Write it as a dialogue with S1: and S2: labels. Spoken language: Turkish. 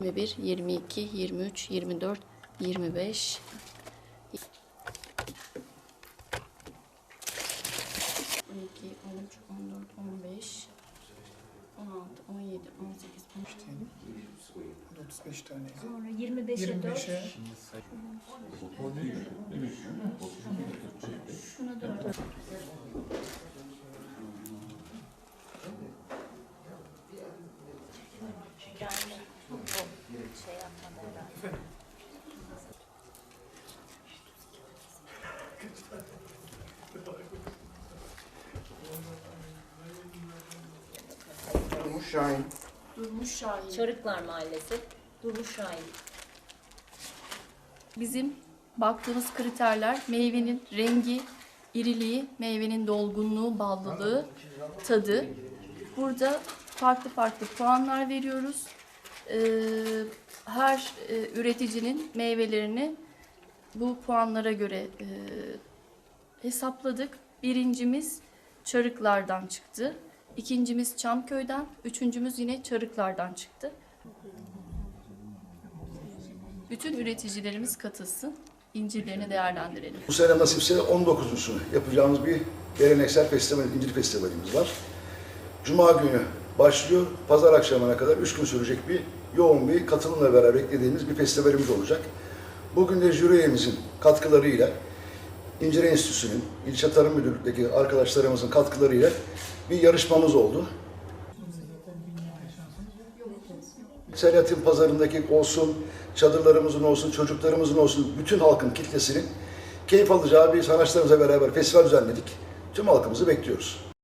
S1: 21, 22, 23, 24, 25, 12, 13, 14, 15, 16, 17, 18, 19,
S2: 35 taneydi.
S3: Sonra 25'e 4.
S2: 25'e
S1: Şuna 4.
S4: Durmuş Şahin.
S1: Durmuş Şahin.
S3: Çarıklar Mahallesi. Durmuş Şahin.
S1: Bizim baktığımız kriterler meyvenin rengi, iriliği, meyvenin dolgunluğu, ballılığı, tadı. Burada farklı farklı puanlar veriyoruz. Ee, her e, üreticinin meyvelerini bu puanlara göre e, hesapladık. Birincimiz Çarıklar'dan çıktı. İkincimiz Çamköy'den, üçüncümüz yine Çarıklar'dan çıktı. Bütün üreticilerimiz katılsın, incirlerini değerlendirelim.
S5: Bu sene nasipse 19'uncusunu yapacağımız bir geleneksel festival, incir festivalimiz var. Cuma günü başlıyor, pazar akşamına kadar 3 gün sürecek bir yoğun bir katılımla beraber beklediğimiz bir festivalimiz olacak. Bugün de jüri üyemizin katkılarıyla, İncir Enstitüsü'nün, İlçe Tarım Müdürlük'teki arkadaşlarımızın katkılarıyla bir yarışmamız oldu. Selahattin pazarındaki olsun, çadırlarımızın olsun, çocuklarımızın olsun, bütün halkın kitlesinin keyif alacağı bir sanatçılarımızla beraber festival düzenledik. Tüm halkımızı bekliyoruz.